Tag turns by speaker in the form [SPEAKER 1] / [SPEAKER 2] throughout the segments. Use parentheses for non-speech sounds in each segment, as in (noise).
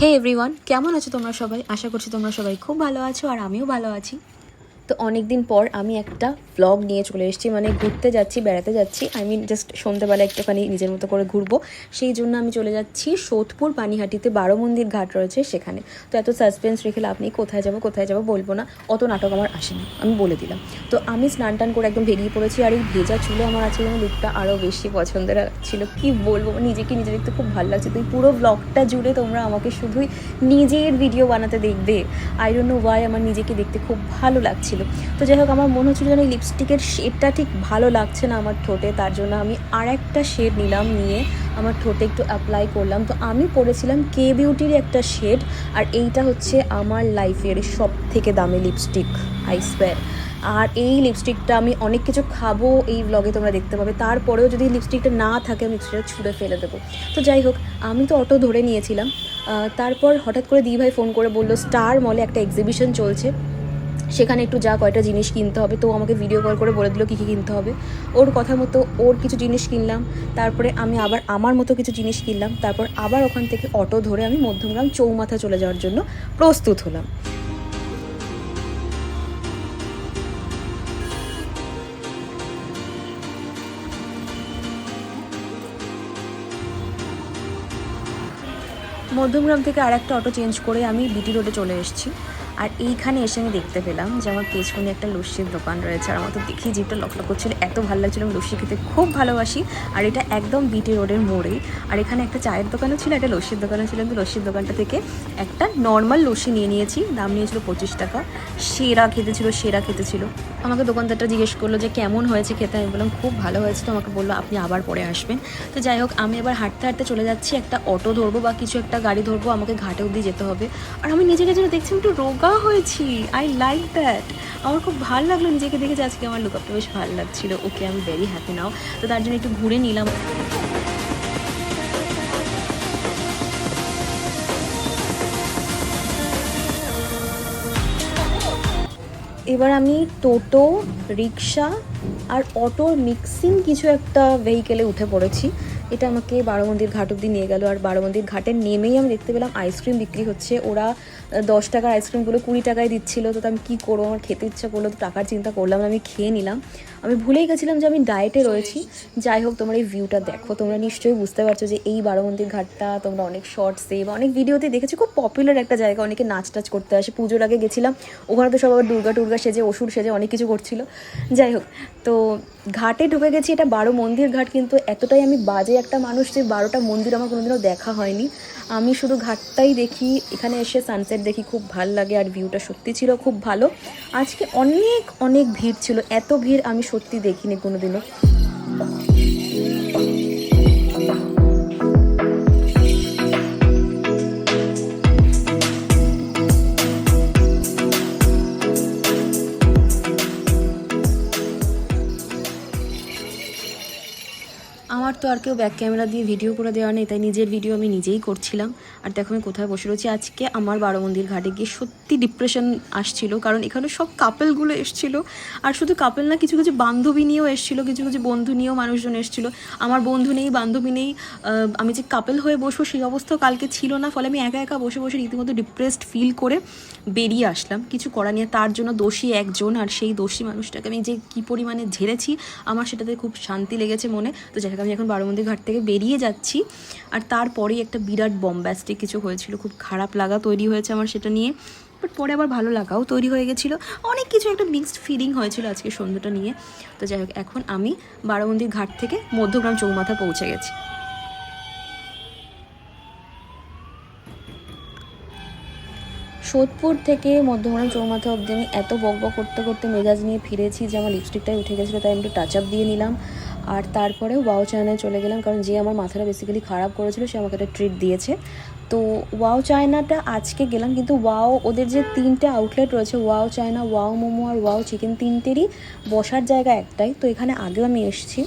[SPEAKER 1] হে everyone কেমন আছো তোমরা সবাই? আশা করছি তোমরা সবাই খুব ভালো আছো আর আমিও ভালো আছি। তো অনেক দিন পর আমি একটা ব্লগ নিয়ে চলে এসেছি মানে ঘুরতে যাচ্ছি, বেড়াতে যাচ্ছি। আই মিন জাস্ট সন্ধ্যেবেলা একটুখানি নিজের মতো করে ঘুরবো। সেই জন্য আমি চলে যাচ্ছি সোদপুর পানিহাটিতে বারো মন্দির ঘাট রয়েছে সেখানে। তো এত সাসপেন্স রেখে আপনি কোথায় যাব কোথায় যাব বলব না। অত নাটক আমার আসেনি, আমি বলে দিলাম। তো আমি স্নান টান করে একদম বেরিয়ে পড়েছি আর এই ভেজা চুলে আমার আছে যেন লুকটা আরও বেশি পছন্দের ছিল কি বলব, নিজেকে নিজে দেখতে খুব ভালো লাগছে। তো এই পুরো ব্লগটা জুড়ে তোমরা আমাকে শুধুই নিজের ভিডিও বানাতে দেখবে। আই ডোন্ট নো ওয়াই আমার নিজেকে দেখতে খুব ভালো লাগছিল। তো যাই হোক, আমার মনে হচ্ছিল যেন এই লিপস্টিকের শেডটা ঠিক ভালো লাগছে না আমার ঠোঁটে, তার জন্য আমি আর একটা শেড নিলাম নিয়ে আমার ঠোঁটে একটু অ্যাপ্লাই করলাম। তো আমি পরেছিলাম কে বিউটির একটা শেড আর এইটা হচ্ছে আমার লাইফের সব থেকে দামি লিপস্টিক আই স্পেয়ার আর এই লিপস্টিকটা আমি অনেক কিছু খাব এই ব্লগে তোমরা দেখতে পাবে। তারপরেও যদি লিপস্টিকটা না থাকে, আমি লিপস্টিকটা ছুঁড়ে ফেলে দেবো। তো যাই হোক, আমি তো অটো ধরে নিয়েছিলাম। তারপর হঠাৎ করে দিভাই ফোন করে বলল স্টার মলে একটা এক্সিবিশন চলছে। সেখানে একটু যা কয়টা জিনিস কিনতে হবে, তো আমাকে ভিডিও কল করে বলে দিল কী কী কিনতে হবে। ওর কথা মতো ওর কিছু জিনিস কিনলাম, তারপরে আমি আবার আমার মতো কিছু জিনিস কিনলাম, তারপর আবার ওখান থেকে অটো ধরে আমি মধ্যমগ্রাম চৌমাথা চলে যাওয়ার জন্য প্রস্তুত হলাম। মধ্যমগ্রাম থেকে আর একটা অটো চেঞ্জ করে আমি বিটি রোডে চলে এসেছি। আর এইখানে এসে আমি দেখতে পেলাম যে আমার পেছনে একটা লস্যির দোকান রয়েছে। আর আমার তো দেখেই জিপটা লকলক করছিল, এত ভালো লাগছিল। আমি লস্যি খেতে খুব ভালোবাসি। আর এটা একদম বিটি রোডের মোড়েই। আর এখানে একটা চায়ের দোকানও ছিল, একটা লস্যির দোকানও ছিল। আমি লস্যির দোকানটা থেকে একটা নর্মাল লস্যি নিয়ে নিয়েছি। দাম নিয়েছিল পঁচিশ টাকা। সেরা খেতে ছিল, সেরা খেতে ছিল। আমাকে দোকানদারটা জিজ্ঞেস করল যে, কেমন হয়েছে খেতে? আমি বললাম, খুব ভালো হয়েছে। তো আমাকে বলল, আপনি আবার পরে আসবেন। তো যাই হোক, আমি এবার হাঁটতে হাঁটতে চলে যাচ্ছি। একটা অটো ধরবো বা কিছু একটা গাড়ি ধরবো, আমাকে ঘাটে অবধি যেতে হবে। আর আমি নিজেকে যেন দেখছি একটু রোগা হয়েছি। আই লাইক দ্যাট আমার খুব ভালো লাগল নিজেকে দেখে যে আজকে আমার লুকআপটা বেশ ভালো লাগছিল। ওকে আমি ভেরি হ্যাপি নাও তো তার জন্য একটু ঘুরে নিলাম। এবার আমি টোটো, রিক্সা আর অটোর মিক্সিং কিছু একটা ভেহিকেলে উঠে পড়েছি। এটা আমাকে বারোমন্দির ঘাট অব্দি নিয়ে গেল। আর বারোমন্দির ঘাটে নেমেই আমি দেখতে পেলাম আইসক্রিম বিক্রি হচ্ছে। ওরা দশ টাকার আইসক্রিমগুলো কুড়ি টাকায় দিচ্ছিল। তো আমি কী করব? আমার খেতে ইচ্ছা করল তো টাকার চিন্তা করলাম আমি খেয়ে নিলাম। আমি ভুলেই গেছিলাম যে আমি ডায়েটে রয়েছি। যাই হোক তোমরা এই ভিউটা দেখো। তোমরা নিশ্চয়ই বুঝতে পারছ যে এই বারোমন্দির ঘাটটা তোমরা অনেক শর্টসে বা অনেক ভিডিওতে দেখেছ। খুব পপুলার একটা জায়গা। অনেকে নাচ টাচ করতে আসে। পুজোর আগে গেছিলাম। ওখানে তো সব আবার দুর্গা টুর্গা সেজে অসুর সেজে অনেক কিছু করছিল। যাই হোক তো ঘাটে ঢুকে গেছি। এটা বারো মন্দির ঘাট কিন্তু এতটাই আমি বাজে একটা মানুষ যে বারোটা মন্দির আমার কোনোদিনও দেখা হয়নি। আমি শুধু ঘাটটাই দেখি, এখানে এসে সানসেট দেখি, খুব ভালো লাগে আর ভিউটা সত্যি ছিল খুব ভালো। আজকে অনেক অনেক ভিড় ছিল, এত ভিড় আমি সত্যি দেখিনি কোনোদিনও। তো আর কেউ ব্যাক ক্যামেরা দিয়ে ভিডিও করে দেওয়া নেই, তাই নিজের ভিডিও আমি নিজেই করছিলাম। আর দেখো আমি কোথায় বসে রয়েছি। আজকে আমার বারো মন্দির ঘাটে গিয়ে সত্যি ডিপ্রেশন আসছিল, কারণ এখানে সব কাপেলগুলো এসছিল। আর শুধু কাপেল না, কিছু কিছু বান্ধবী নিয়েও এসছিল, কিছু কিছু বন্ধু নিয়েও মানুষজন এসছিল। আমার বন্ধু নেই, বান্ধবী নেই আমি যে কাপেল হয়ে বসবো সেই অবস্থাও কালকে ছিল না, ফলে আমি একা একা বসে বসে রীতিমতো ডিপ্রেসড ফিল করে বেরিয়ে আসলাম। কিছু করা নিয়ে তার জন্য দোষী একজন, আর সেই দোষী মানুষটাকে আমি যে কী পরিমাণে ঝেড়েছি, আমার সেটাতে খুব শান্তি লেগেছে মনে। তো যাই আমি এখন বারোমন্দির ঘাট থেকে বেরিয়ে যাচ্ছি। আর তারপরেই একটা বিরাট বম্বাস্টিক কিছু হয়েছিল। খুব খারাপ লাগা তৈরি হয়েছে আমার সেটা নিয়ে। বাট পরে আবার ভালো লাগাও তৈরি হয়ে গেছিল। অনেক কিছু একটা মিক্সড ফিলিং হয়েছিল আজকে সন্ধ্যাটা নিয়ে। তো যাই হোক, এখন আমি বারোমন্দির ঘাট থেকে মধ্যগ্রাম চৌমাথা পৌঁছে গেছি। সোদপুর থেকে মধ্যমগ্রাম চৌমাথা অবধি আমি এত বক বক করতে করতে মেজাজ নিয়ে ফিরেছি যে আমার লিপস্টিকটাই উঠে গেছিল, তাই আমি একটু টাচ আপ দিয়ে নিলাম। আর তারপরে ওয়াও চায়নায় চলে গেলাম, কারণ যে আমার মাথাটা বেসিক্যালি খারাপ করেছিল, সে আমাকে একটা ট্রিট দিয়েছে। তো ওয়াও চায়নাটা আজকে গেলাম, কিন্তু ওয়াও ওদের যে তিনটে আউটলেট রয়েছে ওয়াও চায়না ওয়াও মোমো আর ওয়াও চিকেন তিনটেরই বসার জায়গা একটাই। তো এখানে আগেও আমি এসেছি,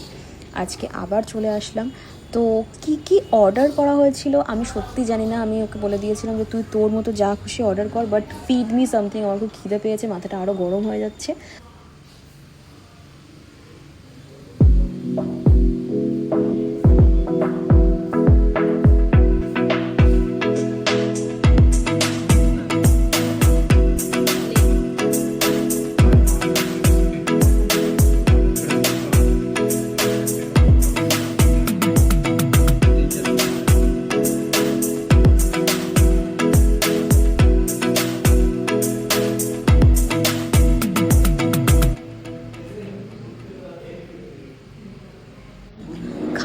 [SPEAKER 1] আজকে আবার চলে আসলাম। তো কি কি অর্ডার করা হয়েছিল? আমি সত্যি জানি না, আমি ওকে বলে দিয়েছিলাম যে, তুই তোর মতো যা খুশি অর্ডার কর বাট ফিড মি সামথিং আমার খুব খিদে পেয়েছে, মাথাটা আরও গরম হয়ে যাচ্ছে।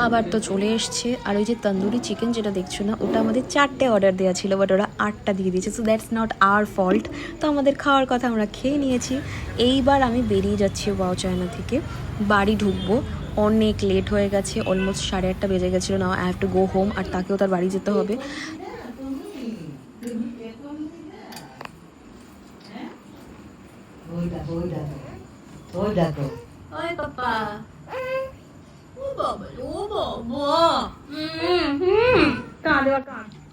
[SPEAKER 1] খাবার তো চলে এসছে। আর ওই যে তন্দুরি চিকেন যেটা দেখছ না, ওটা আমাদের চারটে অর্ডার দেওয়া ছিল বাট ওরা আটটা দিয়ে দিয়েছে so that's not our fault তো আমাদের খাওয়ার কথা আমরা খেয়ে নিয়েছি। এইবার আমি বেরিয়ে যাচ্ছি ওয়াও চায়না থেকে। বাড়ি ঢুকবো। অনেক লেট হয়ে গেছে অলমোস্ট সাড়ে আটটা বেজে গেছিল না I have to go home আর তাকেও তার বাড়ি যেতে হবে।
[SPEAKER 2] ওই দেখো ওই দেখো ওই দেখো
[SPEAKER 1] ওই পাপা ও বাবা ও বাবা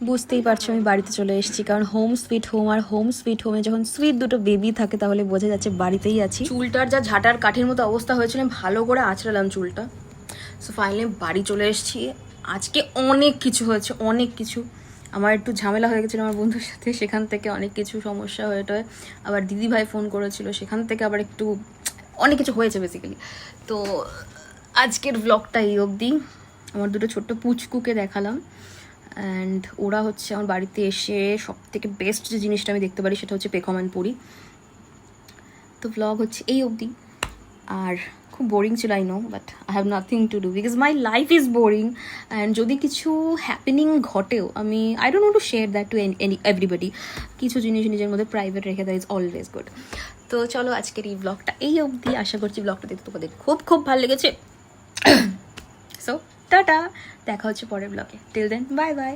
[SPEAKER 1] বুঝতেই পারছ, আমি বাড়িতে চলে এসেছি, কারণ হোম সুইট হোম আর হোম সুইট হোমে যখন সুইট দুটো বেবি থাকে, তাহলে বোঝা যাচ্ছে বাড়িতেই আছি। চুলটার যা ঝাঁটার কাঠের মতো অবস্থা হয়েছিল ভালো করে আঁচড়ালাম চুলটা। সো ফাইনালি বাড়ি চলে এসেছি। আজকে অনেক কিছু হয়েছে, অনেক কিছু। আমার একটু ঝামেলা হয়ে গেছিল আমার বন্ধুর সাথে, সেখান থেকে অনেক কিছু সমস্যা হয়ে টয়ে। আবার দিদি ভাই ফোন করেছিল, সেখান থেকে আবার একটু, অনেক কিছু হয়েছে বেসিক্যালি তো আজকের ব্লগটা এই অবধি। আমার দুটো ছোট্ট পুচকুকে দেখালাম। অ্যান্ড ওরা হচ্ছে আমার বাড়িতে এসে সব থেকে বেস্ট যে জিনিসটা আমি দেখতে পারি সেটা হচ্ছে পেখমান পুরি। তো ব্লগ হচ্ছে এই অবধি। আর খুব বোরিং ছিল I know but I have nothing to do because my life is boring and যদি কিছু হ্যাপেনিং ঘটেও, আমি I don't to share that to any everybody কিছু জিনিস নিজের মধ্যে প্রাইভেট রেখে দেয় ইজ অলওয়েজ গুড তো চলো আজকের এই ব্লগটা এই অবধি। আশা করছি ব্লগটা দেখতে তোমাদের খুব খুব ভালো লেগেছে। (coughs) সো টাটা দেখা হচ্ছে পরের ব্লগে টিল দেন বাই বাই